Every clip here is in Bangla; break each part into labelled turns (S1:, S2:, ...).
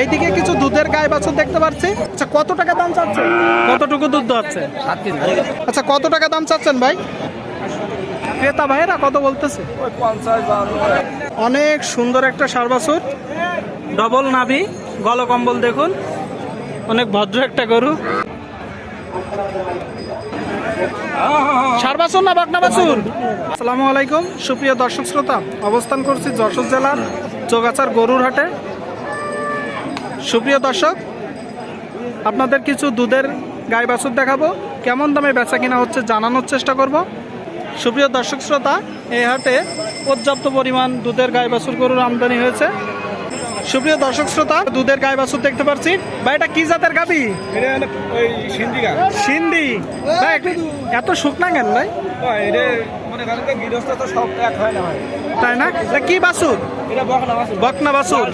S1: এইদিকে কিছু দুধের গায়ে বাছুর দেখতে পাচ্ছি। আচ্ছা কত টাকা দাম চাচ্ছেন? কতটুকু দুধ হচ্ছে
S2: কেজি।
S1: আচ্ছা কত টাকা দাম চাচ্ছেন ভাই? ক্রেতা ভাইয়েরা কত বলতেছে? অনেক সুন্দর একটা সার বাছুর। ডবল নাভি গল কম্বল দেখুন। অনেক ভদ্র একটা গরু। সার বাছুর না বাগনা বাছুর? আসসালামু আলাইকুম। সুপ্রিয় দর্শক শ্রোতা অবস্থান করছি যশোর জেলার চোগাচার গরুর হাটে সুপ্রিয় দর্শক, আপনাদের কিছু দুধের গাই বাছুর দেখাবো। কেমন দামে বেচা কিনা হচ্ছে জানানোর চেষ্টা করব। সুপ্রিয় দর্শক শ্রোতা, এই হাটে পর্যাপ্ত পরিমাণ দুধের গাই বাছুর গরুর আমদানি হয়েছে। সুপ্রিয় দর্শক শ্রোতা দুধের গাই বাছুর দেখতে পাচ্ছি ভাই এটা কি জাতের গাবি? সিন্ধি ভাই এত শুকনা কেন ভাই? তাই না? এটা কি বাছুর?
S2: এটা বকনা বাসু
S1: বাছুর।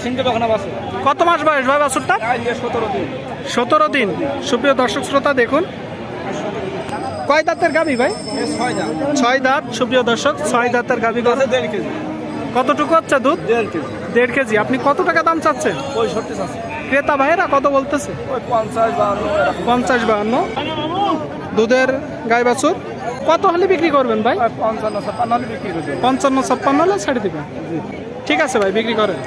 S1: কত মাস বয়স ভাই বাছুরটা?
S2: সতেরো দিন।
S1: সতেরো দিন। সুপ্রিয় দর্শক শ্রোতা দেখুন। কয় দাঁতের গাবি ভাই?
S2: ছয়
S1: দাঁত। সুপ্রিয় দর্শক ছয় দাঁতের গাবি কতটুকু হচ্ছে দুধ?
S2: দেড় কেজি।
S1: দেড় কেজি। আপনি কত টাকা দাম চাচ্ছেন?
S2: পঁয়ষট্টি
S1: ক্রেতা ভাইয়েরা কত বলতেছে?
S2: ওই পঞ্চাশ বাহান্ন।
S1: দুধের গাই বাছুর। কত হলে বিক্রি করবেন ভাই?
S2: পঞ্চান্ন ছাপ্পান্ন হলে বিক্রি করে
S1: পঞ্চান্ন ছাপ্পান্ন হলে ছেড়ে দিবেন। ঠিক আছে ভাই বিক্রি করেন।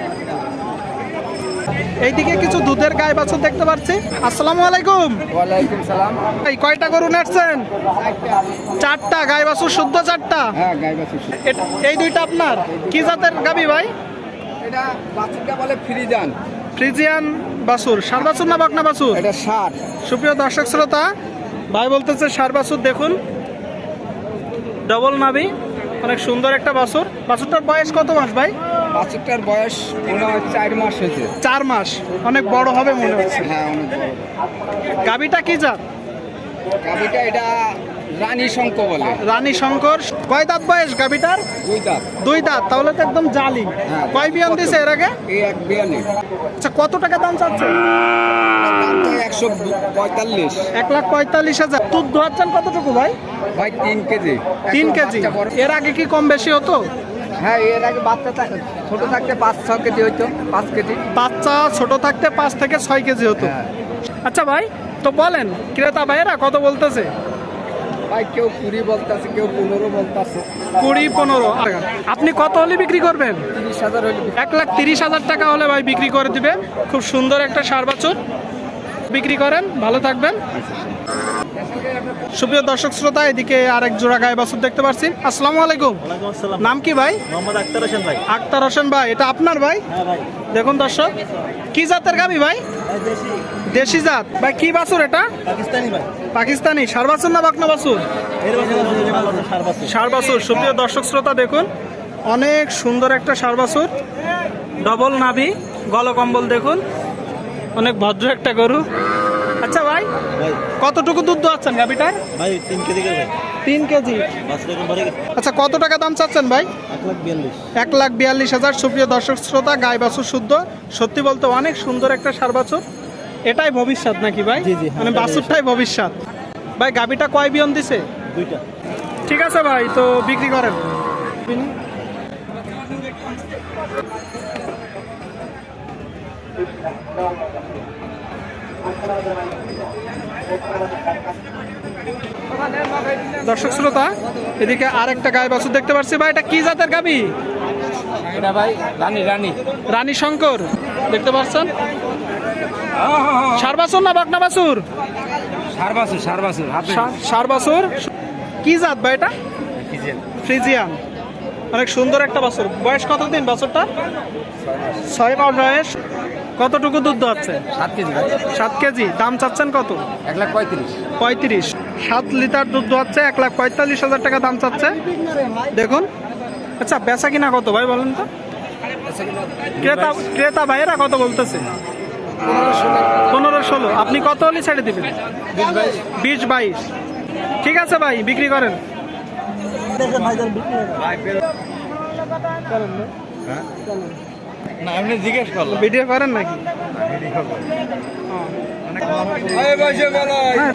S1: এইদিকে কিছু দুধের গাই বাছুর দেখতে পাচ্ছি। আসসালামু আলাইকুম।
S2: ওয়ালাইকুম সালাম।
S1: এই কয়টা গরু নাচছেন চারটা গাই বাছুর শুদ্ধ চারটা?
S2: হ্যাঁ
S1: এই দুইটা আপনার? কি জাতের গাবি ভাই?
S2: এটা বাছুরটা বলে ফ্রি
S1: ফ্রিজিয়ান বাছুর সার বাছুর না বকনা বাছুর?
S2: এটা ষাট
S1: সুপ্রিয় দর্শক শ্রোতা ভাই বলতেছে সার বাছুর দেখুন। ডবল নাবি অনেক সুন্দর একটা বাছুর। বাছুরটার বয়স কত মাস ভাই?
S2: বাছুরটার বয়স মনে হয় চার মাস হয়েছে।
S1: চার মাস অনেক বড় হবে মনে হচ্ছে।
S2: হ্যাঁ অনেক বড়
S1: গাবিটা কি জাত?
S2: গাভিটা এটা রানী শঙ্ক বলে।
S1: রানী শঙ্কর কয় দাঁত বয়স গাবিটার
S2: দুই দাঁত।
S1: দুই দাঁত তাহলে তো একদম জালি।
S2: হ্যাঁ।
S1: কয় বিয়ান দিছে এর আগে?
S2: এই এক বিয়াল্লিশ।
S1: আচ্ছা কত টাকা দাম চাচ্ছে
S2: একশো পঁয়তাল্লিশ।
S1: এক লাখ পঁয়তাল্লিশ হাজার। দুধ ধোয়াচ্ছেন কতটুকু ভাই?
S2: ভাই তিন কেজি।
S1: তিন কেজি। এর আগে কি কম বেশি হতো?
S2: হ্যাঁ এর আগে বাচ্চা থাক- ছোট থাকতে পাঁচ ছ কেজি হইতো পাঁচ কেজি।
S1: বাচ্চা ছোট থাকতে পাঁচ থেকে ছয় কেজি হতো।
S2: হ্যাঁ।
S1: আচ্ছা ভাই তো বলেন ক্রেতা ভাইয়েরা কত বলতেছে?
S2: ভাই কেউ কুড়ি বলতেছে কেউ পনেরো বলতেছে।
S1: কুড়ি পনেরো। আপনি কত হলে বিক্রি করবেন?
S2: তিরিশ হাজার
S1: এক লাখ তিরিশ হাজার টাকা হলে ভাই বিক্রি করে দিবে। খুব সুন্দর একটা সার বাছুর। বিক্রি করেন ভালো থাকবেন। সুপ্রিয় দর্শক শ্রোতা এদিকে আরেক জোড়া গায়ে বাছুর দেখতে পাচ্ছি আসসালামু আলাইকুম। নাম কি ভাই?
S3: মোহাম্মদ আক্তার হোসেন ভাই।
S1: আক্তার হোসেন ভাই এটা আপনার ভাই?
S3: হ্যাঁ
S1: দেখুন দর্শক কি জাতের গাবি ভাই?
S3: দেশি।
S1: জাত। ভাই কি বাছুর এটা?
S3: পাকিস্তানি ভাই।
S1: পাকিস্তানি। সার বাছুর না বাকনা বাছুর?
S3: সার পাচ্ছে
S1: সার বাছুর। সুপ্রিয় দর্শক শ্রোতা দেখুন অনেক সুন্দর একটা সার বাছুর। ডবল নাভি গলকম্বল দেখুন। অনেক ভদ্র একটা গরু। কতটুকু দুধ দোয়াচ্ছেন গাবিটার
S3: ভাই তিন কেজি ভাই।
S1: তিন কেজি? আচ্ছা কত টাকা দাম চাচ্ছেন ভাই?
S3: এক লাখ বিয়াল্লিশ।
S1: হাজার। সুপ্রিয় দর্শক শ্রোতা গাই বাছুর শুদ্ধ। সত্যি বলতে অনেক সুন্দর একটা সার বাছুর। এটাই ভবিষ্যৎ নাকি ভাই?
S3: জি,
S1: মানে বাছুরটাই ভবিষ্যৎ। ভাই গাবিটা কয় বিয়ন দিছে?
S3: দুইটা।
S1: ঠিক আছে ভাই তো বিক্রি করেন। দর্শক শ্রোতা এদিকে আর একটা গায়ে বাছুর দেখতে পাচ্ছি ভাই এটা কি জাতের গাবি?
S2: এটা ভাই রানী রানী।
S1: রানী শঙ্কর দেখতে পাচ্ছেন? সার বাছুর না বাগনা বাছুর?
S2: সার বাছুর সার বাছুর
S1: সার কি জাত ভাই এটা? ফ্রিজিয়ান। অনেক সুন্দর একটা বাছুর। বয়স কতদিন বাছুরটা ছয় মাস বয়স। কতটুকু দুধ হচ্ছে
S2: সাত কেজি।
S1: সাত কেজি। দাম চাচ্ছেন কত?
S2: এক লাখ পঁয়ত্রিশ।
S1: পঁয়ত্রিশ। সাত লিটার দুধ হচ্ছে এক লাখ পঁয়তাল্লিশ হাজার টাকা দাম চাচ্ছে। দেখুন। আচ্ছা বেচা কিনা কত ভাই বলেন তো? ক্রেতা ক্রেতা ভাইয়েরা কত বলতেছে? পনেরো ষোলো। আপনি কত হলে ছেড়ে দিবেন? বিশ বাইশ। ঠিক আছে ভাই বিক্রি করেন।
S2: না এমনি জিজ্ঞেস করলাম।
S1: ভিডিও করেন নাকি? হ্যাঁ।